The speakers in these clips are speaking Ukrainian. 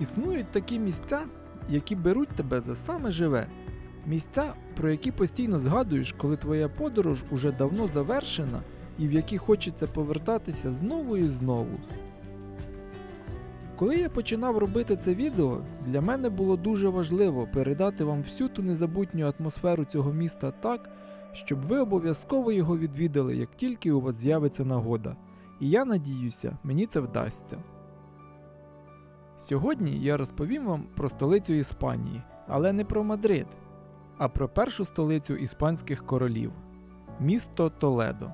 Існують такі місця, які беруть тебе за саме живе. Місця, про які постійно згадуєш, коли твоя подорож уже давно завершена і в які хочеться повертатися знову і знову. Коли я починав робити це відео, для мене було дуже важливо передати вам всю ту незабутню атмосферу цього міста так, щоб ви обов'язково його відвідали, як тільки у вас з'явиться нагода. І я надіюся, мені це вдасться. Сьогодні я розповім вам про столицю Іспанії, але не про Мадрид, а про першу столицю іспанських королів місто Толедо.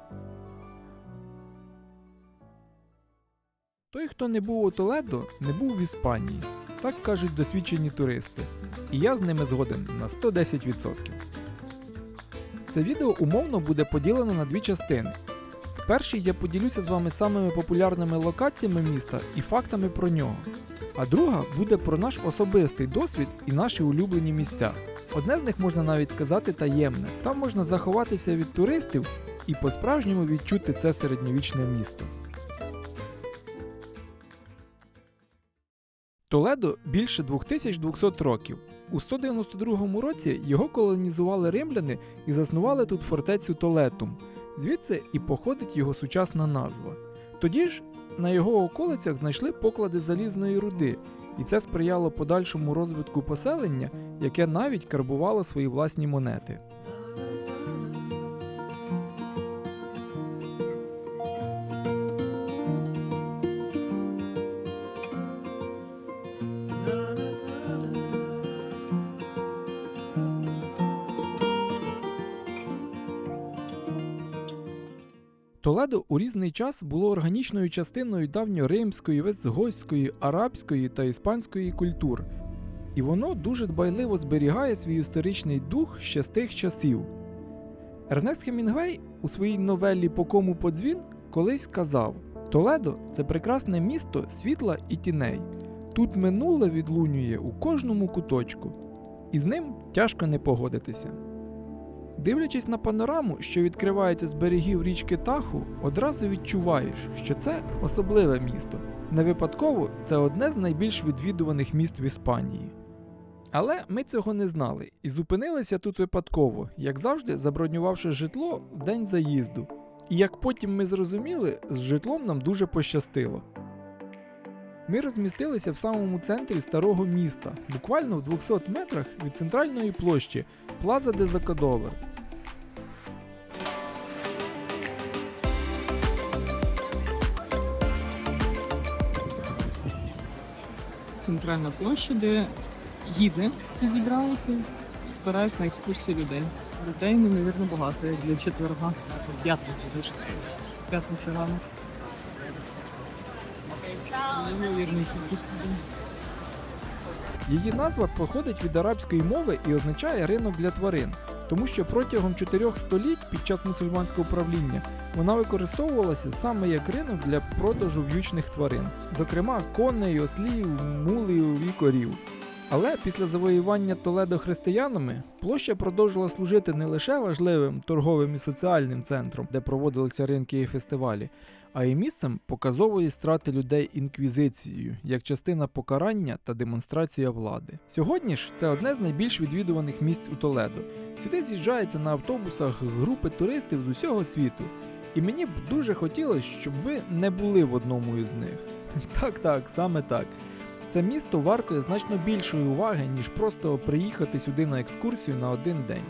Той, хто не був у Толедо, не був в Іспанії, так кажуть досвідчені туристи. І я з ними згоден на 110%. Це відео умовно буде поділено на дві частини. В я поділюся з вами самими популярними локаціями міста і фактами про нього. А друга буде про наш особистий досвід і наші улюблені місця. Одне з них можна навіть сказати таємне. Там можна заховатися від туристів і по-справжньому відчути це середньовічне місто. Толедо більше 2200 років. У 192 році його колонізували римляни і заснували тут фортецю Толетум. Звідси і походить його сучасна назва. Тоді ж на його околицях знайшли поклади залізної руди, і це сприяло подальшому розвитку поселення, яке навіть карбувало свої власні монети. Толедо у різний час було органічною частиною давньоримської, вестгойської, арабської та іспанської культур, і воно дуже дбайливо зберігає свій історичний дух ще з тих часів. Ернест Хемінгвей у своїй новелі По кому подзвін колись сказав: Толедо це прекрасне місто світла і тіней. Тут минуле відлунює у кожному куточку, і з ним тяжко не погодитися. Дивлячись на панораму, що відкривається з берегів річки Таху, одразу відчуваєш, що це особливе місто. Не випадково це одне з найбільш відвідуваних міст в Іспанії. Але ми цього не знали і зупинилися тут випадково, як завжди, забронювавши житло в день заїзду. І як потім ми зрозуміли, з житлом нам дуже пощастило. Ми розмістилися в самому центрі старого міста, буквально в 200 метрах від центральної площі Плаза де Закадовер. центральна площа, де гіди всі зібралися і збирають на екскурсії людей. Людей неймовірно багато як для четверга. П'ятниця дуже сильно. П'ятниця рано. Її назва походить від арабської мови і означає ринок для тварин, тому що протягом чотирьох століть під час мусульманського правління вона використовувалася саме як ринок для продажу в'ючних тварин, зокрема коней, ослів, мулів і корів. Але після завоювання Толедо християнами площа продовжила служити не лише важливим торговим і соціальним центром, де проводилися ринки і фестивалі, а й місцем показової страти людей інквізицією як частина покарання та демонстрація влади. Сьогодні ж це одне з найбільш відвідуваних місць у Толедо. Сюди з'їжджаються на автобусах групи туристів з усього світу. І мені б дуже хотілося, щоб ви не були в одному із них. Так, так, саме так. Це місто вартує значно більшої уваги, ніж просто приїхати сюди на екскурсію на один день.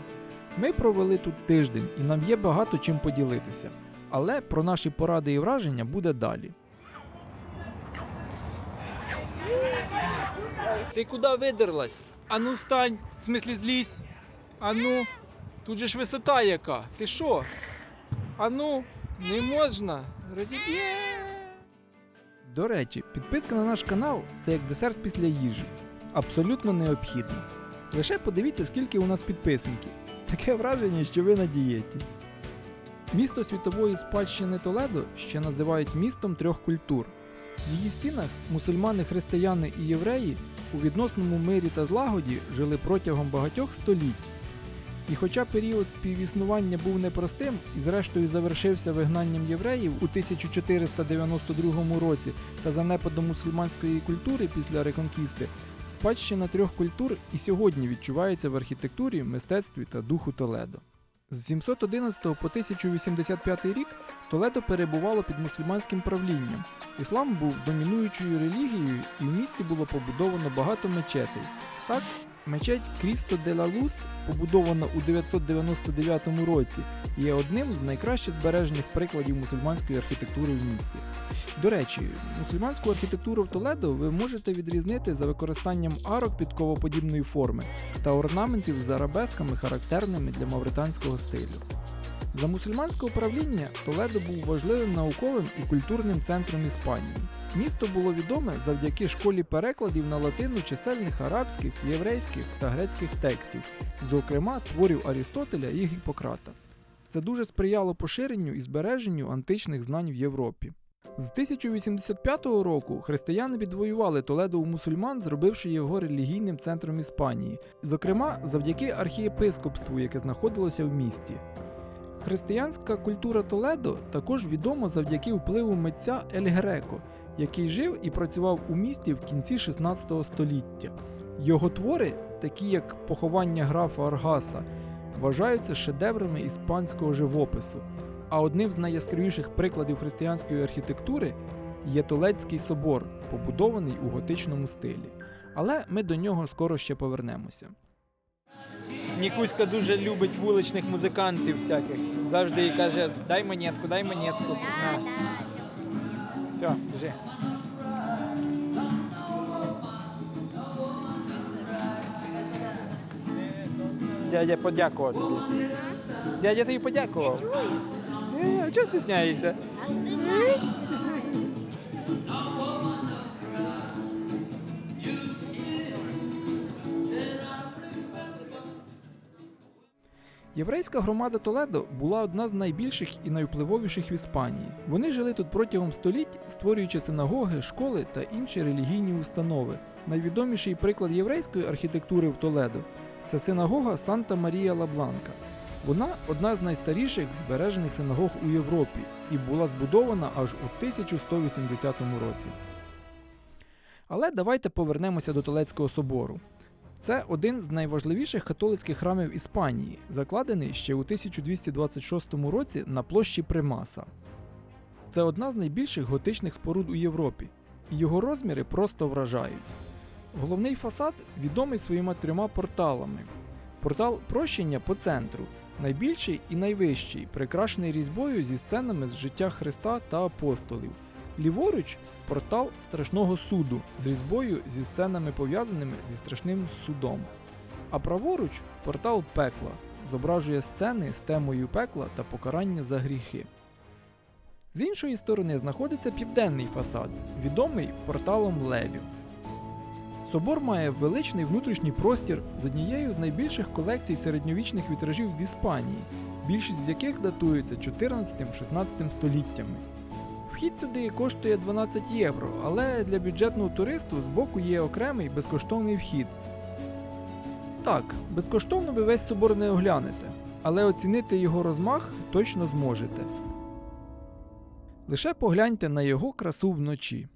Ми провели тут тиждень і нам є багато чим поділитися. Але про наші поради і враження буде далі. Ти куди видерлась? Ану встань, в смислі злізь. Ану, тут же ж висота яка. Ти що? Ану, не можна. Розіб'є. До речі, підписка на наш канал це як десерт після їжі. Абсолютно необхідно. Лише подивіться, скільки у нас підписників. Таке враження, що ви на дієті. Місто світової спадщини Толедо ще називають містом трьох культур. В її стінах мусульмани, християни і євреї у відносному мирі та злагоді жили протягом багатьох століть. І хоча період співіснування був непростим і зрештою завершився вигнанням євреїв у 1492 році та занепадом мусульманської культури після реконкісти, спадщина трьох культур і сьогодні відчувається в архітектурі, мистецтві та духу Толедо. З 711 по 1085 рік Толедо перебувало під мусульманським правлінням. Іслам був домінуючою релігією, і в місті було побудовано багато мечетей. Так, мечеть Крісто де ла Лус, побудована у 999 році, є одним з найкраще збережених прикладів мусульманської архітектури в місті. До речі, мусульманську архітектуру в Толедо ви можете відрізнити за використанням арок підковоподібної форми та орнаментів з арабесками, характерними для мавританського стилю. За мусульманського правління Толедо був важливим науковим і культурним центром Іспанії. Місто було відоме завдяки школі перекладів на латину чисельних арабських, єврейських та грецьких текстів, зокрема творів Арістотеля і Гіппократа. Це дуже сприяло поширенню і збереженню античних знань в Європі. З 1085 року християни відвоювали Толедо у мусульман, зробивши його релігійним центром Іспанії, зокрема завдяки архієпископству, яке знаходилося в місті. Християнська культура Толедо також відома завдяки впливу митця Ель Греко, який жив і працював у місті в кінці 16 століття. Його твори, такі як поховання графа Аргаса, вважаються шедеврами іспанського живопису. А одним з найяскравіших прикладів християнської архітектури є Толецький собор, побудований у готичному стилі. Але ми до нього скоро ще повернемося. Нікуська дуже любить вуличних музикантів всяких. Завжди каже: дай монетку, дай монетку. На. Все, біжи. Дядя подякував тобі. Дядя тобі подякував. Е, А чого стісняєшся? Єврейська громада Толедо була одна з найбільших і найвпливовіших в Іспанії. Вони жили тут протягом століть, створюючи синагоги, школи та інші релігійні установи. Найвідоміший приклад єврейської архітектури в Толедо це синагога Санта Марія Ла Бланка. Вона одна з найстаріших збережених синагог у Європі і була збудована аж у 1180 році. Але давайте повернемося до Толецького собору. Це один з найважливіших католицьких храмів Іспанії, закладений ще у 1226 році на площі Примаса. Це одна з найбільших готичних споруд у Європі, і його розміри просто вражають. Головний фасад відомий своїми трьома порталами. Портал прощення по центру, найбільший і найвищий, прикрашений різьбою зі сценами з життя Христа та апостолів. Ліворуч портал страшного суду з різьбою зі сценами пов'язаними зі страшним судом. А праворуч портал пекла зображує сцени з темою пекла та покарання за гріхи. З іншої сторони знаходиться південний фасад, відомий порталом левів. Собор має величний внутрішній простір з однією з найбільших колекцій середньовічних вітражів в Іспанії, більшість з яких датуються 14-16 століттями. Вхід сюди коштує 12 євро, але для бюджетного туристу збоку є окремий безкоштовний вхід. Так, безкоштовно ви весь собор не оглянете, але оцінити його розмах точно зможете. Лише погляньте на його красу вночі.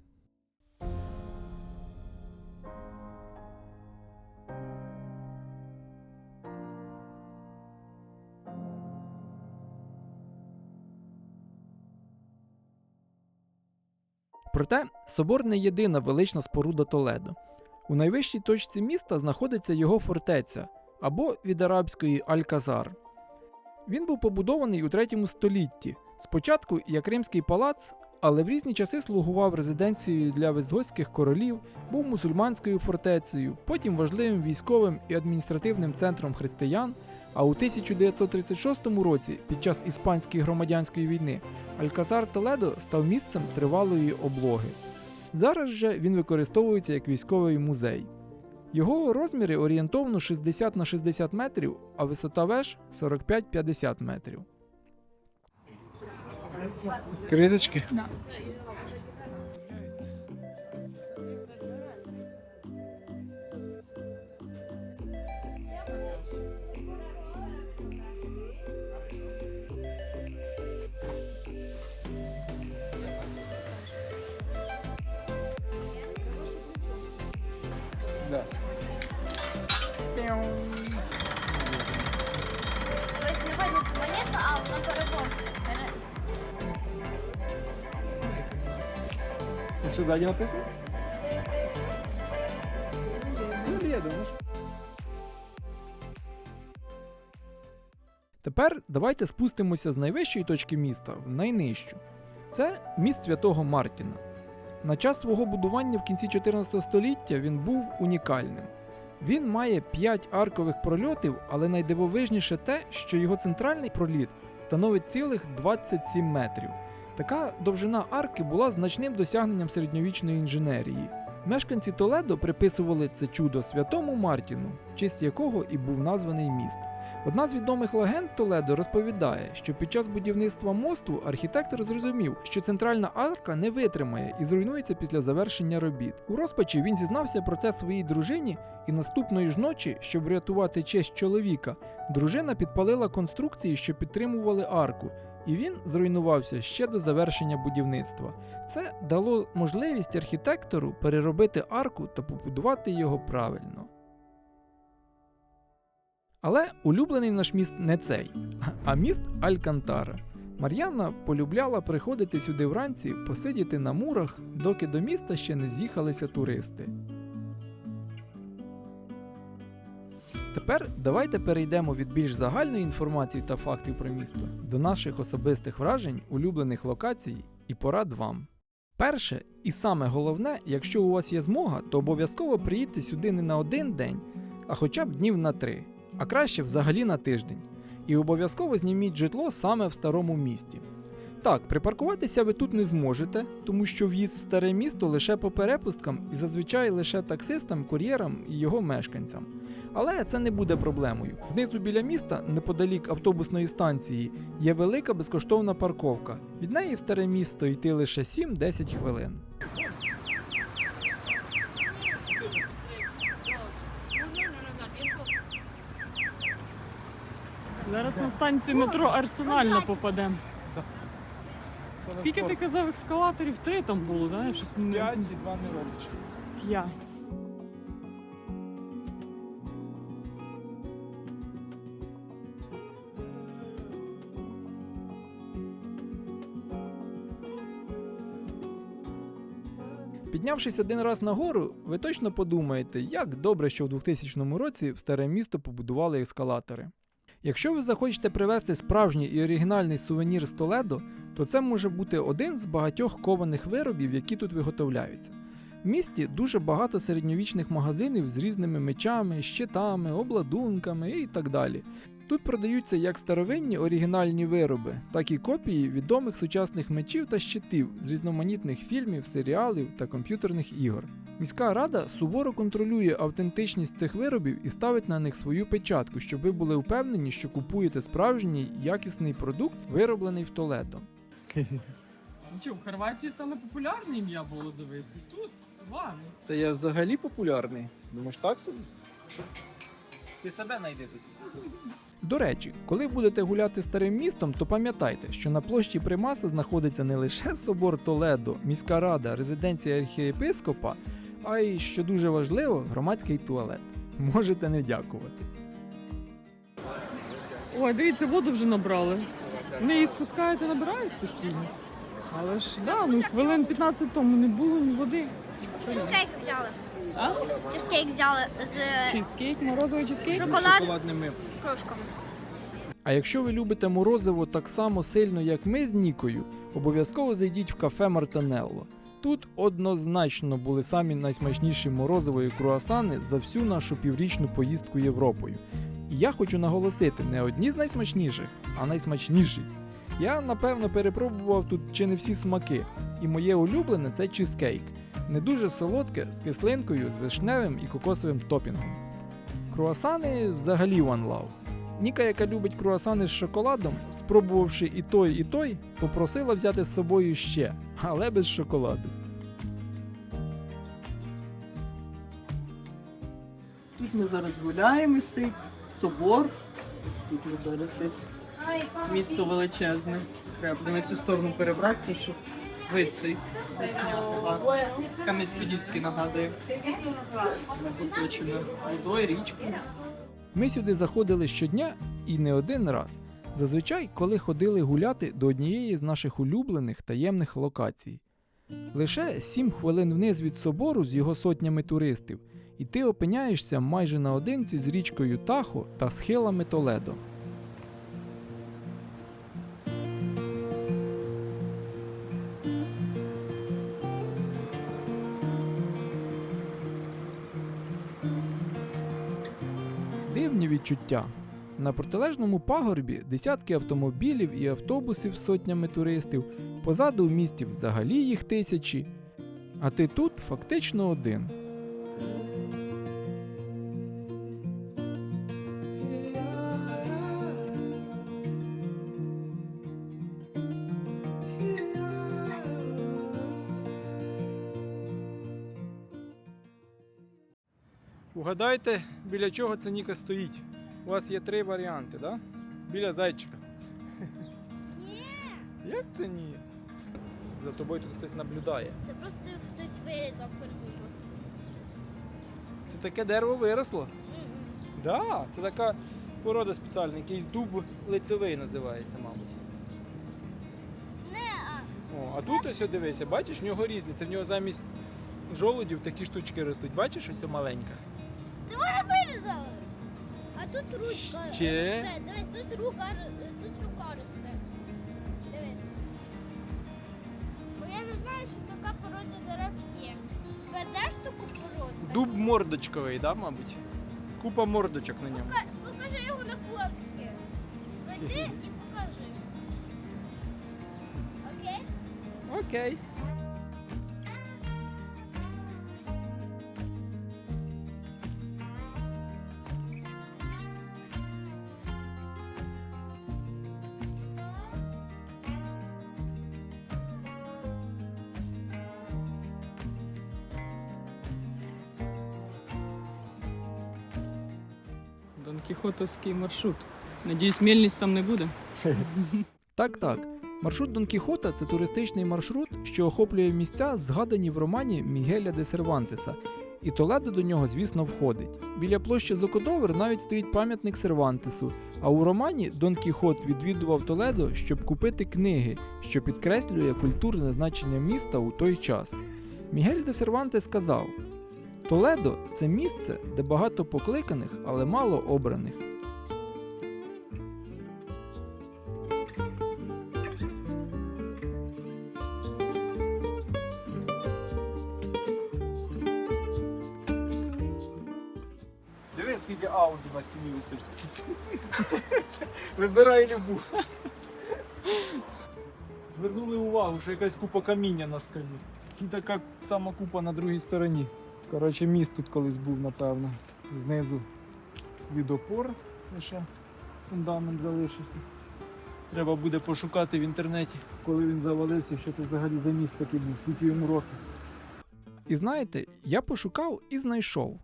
Проте собор не єдина велична споруда Толедо. У найвищій точці міста знаходиться його фортеця або від арабської Аль-Казар. Він був побудований у 3 столітті, спочатку як римський палац, але в різні часи слугував резиденцією для визготських королів, був мусульманською фортецею, потім важливим військовим і адміністративним центром християн. А у 1936 році, під час іспанської громадянської війни, Альказар Толедо став місцем тривалої облоги. Зараз же він використовується як військовий музей. Його розміри орієнтовно 60 на 60 метрів, а висота веж 45-50 метрів. Квіточки? Да. Ось не видно ту а вона переможна. А що ззаді написано? Ну, я думаю, що Тепер давайте спустимося з найвищої точки міста в найнижчу. Це міст святого Мартіна. На час свого будування в кінці 14 століття він був унікальним. Він має 5 аркових прольотів, але найдивовижніше те, що його центральний проліт становить цілих 27 метрів. Така довжина арки була значним досягненням середньовічної інженерії. Мешканці Толедо приписували це чудо святому Мартіну, в честь якого і був названий міст. Одна з відомих легенд Толедо розповідає, що під час будівництва мосту архітектор зрозумів, що центральна арка не витримає і зруйнується після завершення робіт. У розпачі він зізнався про це своїй дружині, і наступної ж ночі, щоб врятувати честь чоловіка, дружина підпалила конструкції, що підтримували арку, і він зруйнувався ще до завершення будівництва. Це дало можливість архітектору переробити арку та побудувати його правильно. Але улюблений наш міст не цей, а міст Алькантара. Мар'яна полюбляла приходити сюди вранці, посидіти на мурах, доки до міста ще не з'їхалися туристи. Тепер давайте перейдемо від більш загальної інформації та фактів про місто до наших особистих вражень, улюблених локацій і порад вам. Перше і саме головне, якщо у вас є змога, то обов'язково приїдьте сюди не на один день, а хоча б днів на три, а краще взагалі на тиждень. І обов'язково зніміть житло саме в старому місті. Так, припаркуватися ви тут не зможете, тому що в'їзд в старе місто лише по перепусткам і зазвичай лише таксистам, кур'єрам і його мешканцям. Але це не буде проблемою. Знизу біля міста, неподалік автобусної станції, є велика безкоштовна парковка. Від неї в старе місто йти лише 7-10 хвилин. Зараз на станцію метро Арсенальна попадемо. Скільки ти казав ескалаторів? Три там було, да? Щось не- П'ять і два не родичі. П'ять. Піднявшись один раз нагору, ви точно подумаєте, як добре, що в 2000 році в старе місто побудували ескалатори. Якщо ви захочете привезти справжній і оригінальний сувенір з Толедо, то це може бути один з багатьох кованих виробів, які тут виготовляються. В місті дуже багато середньовічних магазинів з різними мечами, щитами, обладунками і так далі. Тут продаються як старовинні оригінальні вироби, так і копії відомих сучасних мечів та щитів з різноманітних фільмів, серіалів та комп'ютерних ігор. Міська рада суворо контролює автентичність цих виробів і ставить на них свою печатку, щоб ви були впевнені, що купуєте справжній якісний продукт, вироблений в Толедо. Ну що, в Хорватії саме популярне ім'я було дивитися. Тут Іван. Та я взагалі популярний. Думаєш, так собі? Ти себе знайди тут. До речі, коли будете гуляти старим містом, то пам'ятайте, що на площі Примаса знаходиться не лише собор Толедо, міська рада, резиденція архієпископа, а й, що дуже важливо, громадський туалет. Можете не дякувати. Ой, дивіться, воду вже набрали. Вони її спускають і набирають постійно. Але ж да, ну хвилин 15 тому не було ні води. Чизкейк взяли. А? Чизкейк взяли з Чизкейк, морозовий чизкейк. Шоколад. Шоколадними крошками. А якщо ви любите морозиво так само сильно, як ми з Нікою, обов'язково зайдіть в кафе Мартанелло. Тут однозначно були самі найсмачніші морозиво круасани за всю нашу піврічну поїздку Європою. І я хочу наголосити, не одні з найсмачніших, а найсмачніші. Я напевно перепробував тут чи не всі смаки, і моє улюблене це чизкейк. Не дуже солодке, з кислинкою, з вишневим і кокосовим топінгом. Круасани взагалі one love. Ніка, яка любить круасани з шоколадом, спробувавши і той, і той, попросила взяти з собою ще, але без шоколаду. Тут ми зараз гуляємо цей собор. Ось тут ми зараз десь. Місто величезне. Треба на цю сторону перебратися, щоб вид цей весняний. Кам'янець-Подільський нагадує. Поточено водою, річкою. Ми сюди заходили щодня і не один раз. Зазвичай, коли ходили гуляти до однієї з наших улюблених таємних локацій. Лише сім хвилин вниз від собору з його сотнями туристів, і ти опиняєшся майже наодинці з річкою Тахо та схилами Толедо. Відчуття. На протилежному пагорбі десятки автомобілів і автобусів з сотнями туристів, позаду в місті взагалі їх тисячі. А ти тут фактично один. Угадайте, біля чого це Ніка стоїть. У вас є три варіанти, да? Біля зайчика. Ні, Як це ні? За тобою тут хтось наблюдає. це просто хтось вирізав придумав. Це таке дерево виросло. М-м. Да, це така порода спеціальна, якийсь дуб лицьовий називається, мабуть. О, а тут ось о, дивися, бачиш, в нього різні. Це в нього замість жолудів такі штучки ростуть. Бачиш, ось о маленька. це мене вирізали. Тут ручка. Ще? росте. Дивись, тут рука, тут рука росте. Дивись. Бо я не знаю, що така порода дерев є. Ведеш таку породу? Дуб мордочковий, да, мабуть? Купа мордочок на ньому. Пока- Покажи його на фотки. Веди і покажи. Окей? Окей. Кіхотовський маршрут. Надіюсь, мельниць там не буде. Так, так. Маршрут Дон Кіхота це туристичний маршрут, що охоплює місця, згадані в романі Мігеля де Сервантеса. І Толедо до нього, звісно, входить. Біля площі Зокодовер навіть стоїть пам'ятник Сервантесу. А у романі Дон Кіхот відвідував Толедо, щоб купити книги, що підкреслює культурне значення міста у той час. Мігель де Сервантес сказав: Толедо це місце, де багато покликаних, але мало обраних. Диви, скільки ауді на стіні висить. Вибирай любу. Звернули увагу, що якась купа каміння на скалі. І така сама купа на другій стороні. Коротше, міст тут колись був, напевно. Знизу від опор лише фундамент залишився. Треба буде пошукати в інтернеті, коли він завалився, що це взагалі за міст такий був, скільки йому років. І знаєте, я пошукав і знайшов.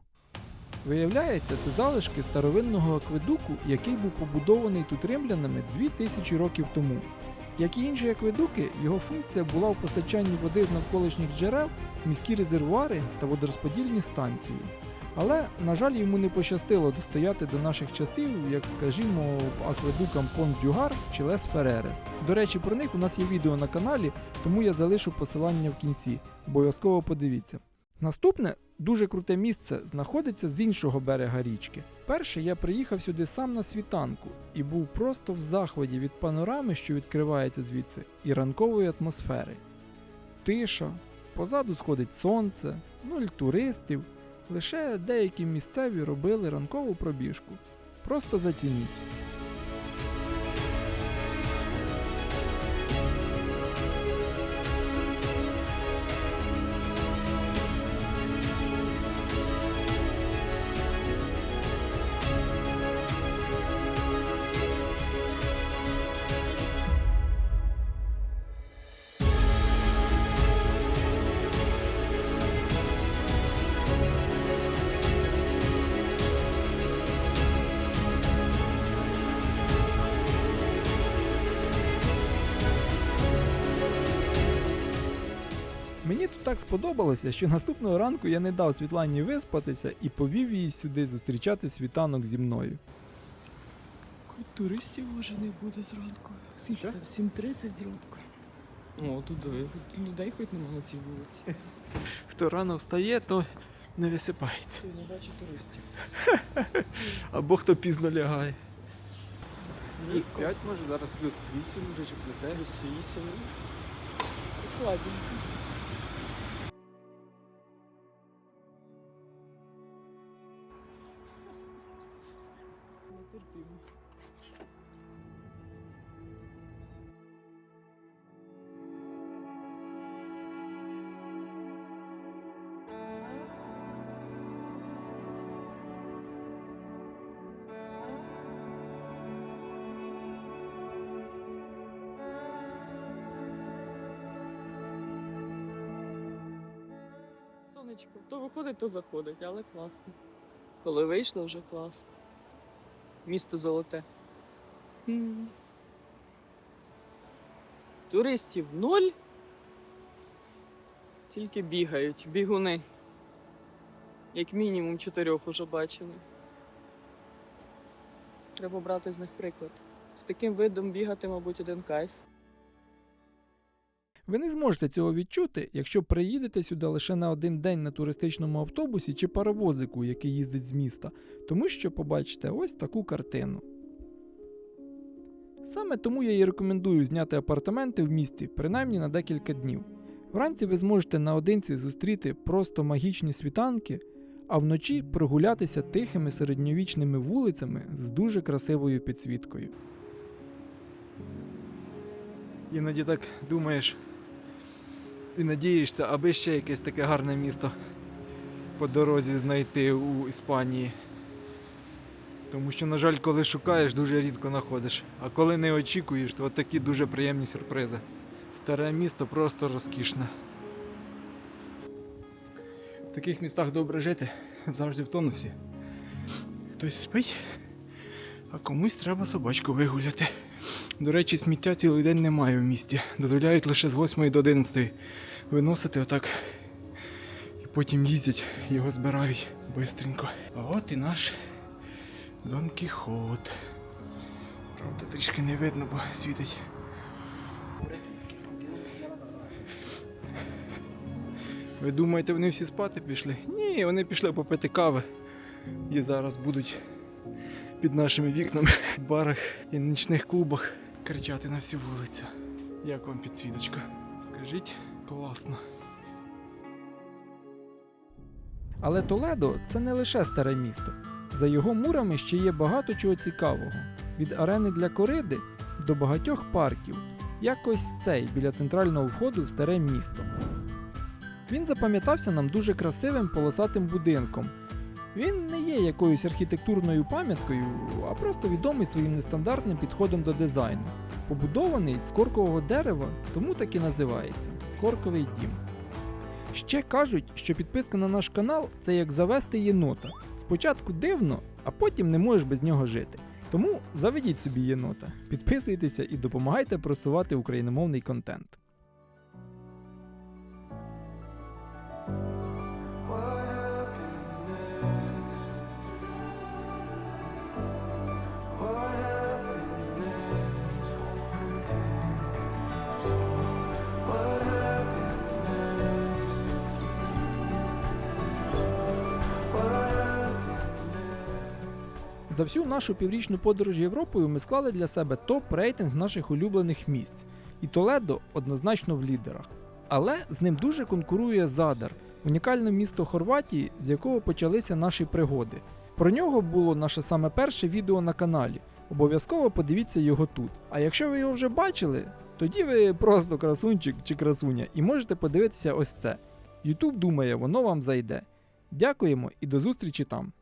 Виявляється, це залишки старовинного акведуку, який був побудований тут римлянами 2000 років тому. Як і інші акведуки, його функція була в постачанні води з навколишніх джерел, міські резервуари та водорозподільні станції. Але, на жаль, йому не пощастило достояти до наших часів, як, скажімо, акведукам Понт Дюгар чи Лес Феререс. До речі, про них у нас є відео на каналі, тому я залишу посилання в кінці. Обов'язково подивіться. Наступне дуже круте місце знаходиться з іншого берега річки. Перше я приїхав сюди сам на світанку і був просто в захваті від панорами, що відкривається звідси, і ранкової атмосфери. Тиша, позаду сходить сонце, нуль туристів. Лише деякі місцеві робили ранкову пробіжку. Просто зацініть. Так сподобалося, що наступного ранку я не дав Світлані виспатися і повів її сюди зустрічати світанок зі мною. Туристів може не буде зранку. Скільки Що? там? 7.30 зранку. О, тут диви, тут людей хоч нема на цій вулиці. Хто рано встає, то не висипається. Ти не бачиш туристів. Або хто пізно лягає. Плюс Плюс 5 може, зараз плюс 8 вже чи плюс 9. Плюс 8. Хладненько. Сонечко, то виходить, то заходить, але класно. Коли вийшло, вже класно. Місто золоте. М. Туристів ноль. Тільки бігають, бігуни. Як мінімум чотирьох уже бачили. Треба брати з них приклад. З таким видом бігати, мабуть, один кайф. Ви не зможете цього відчути, якщо приїдете сюди лише на один день на туристичному автобусі чи паровозику, який їздить з міста, тому що побачите ось таку картину. Саме тому я і рекомендую зняти апартаменти в місті принаймні на декілька днів. Вранці ви зможете наодинці зустріти просто магічні світанки, а вночі прогулятися тихими середньовічними вулицями з дуже красивою підсвіткою. Іноді так думаєш і надієшся, аби ще якесь таке гарне місто по дорозі знайти у Іспанії. Тому що, на жаль, коли шукаєш, дуже рідко знаходиш. А коли не очікуєш, то такі дуже приємні сюрпризи. Старе місто просто розкішне. В таких містах добре жити, завжди в тонусі. Хтось спить, а комусь треба собачку вигуляти. До речі, сміття цілий день немає в місті. Дозволяють лише з 8 до 11 виносити отак. І потім їздять, його збирають бистренько. А от і наш Дон Кіхот. Правда, трішки не видно, бо світить. Ви думаєте, вони всі спати пішли? Ні, вони пішли попити кави. І зараз будуть під нашими вікнами в барах і нічних клубах кричати на всю вулицю. Як вам підсвіточка? Скажіть, класно. Але Толедо це не лише старе місто. За його мурами ще є багато чого цікавого: від арени для кориди до багатьох парків, як ось цей біля центрального входу в старе місто. Він запам'ятався нам дуже красивим полосатим будинком. Він не є якоюсь архітектурною пам'яткою, а просто відомий своїм нестандартним підходом до дизайну. Побудований з коркового дерева, тому так і називається корковий дім. Ще кажуть, що підписка на наш канал це як завести єнота. Спочатку дивно, а потім не можеш без нього жити. Тому заведіть собі єнота, підписуйтеся і допомагайте просувати україномовний контент. За всю нашу піврічну подорож Європою ми склали для себе топ-рейтинг наших улюблених місць, і Толедо однозначно в лідерах. Але з ним дуже конкурує Задар, унікальне місто Хорватії, з якого почалися наші пригоди. Про нього було наше саме перше відео на каналі. Обов'язково подивіться його тут. А якщо ви його вже бачили, тоді ви просто красунчик чи красуня і можете подивитися ось це. Ютуб думає, воно вам зайде. Дякуємо і до зустрічі там.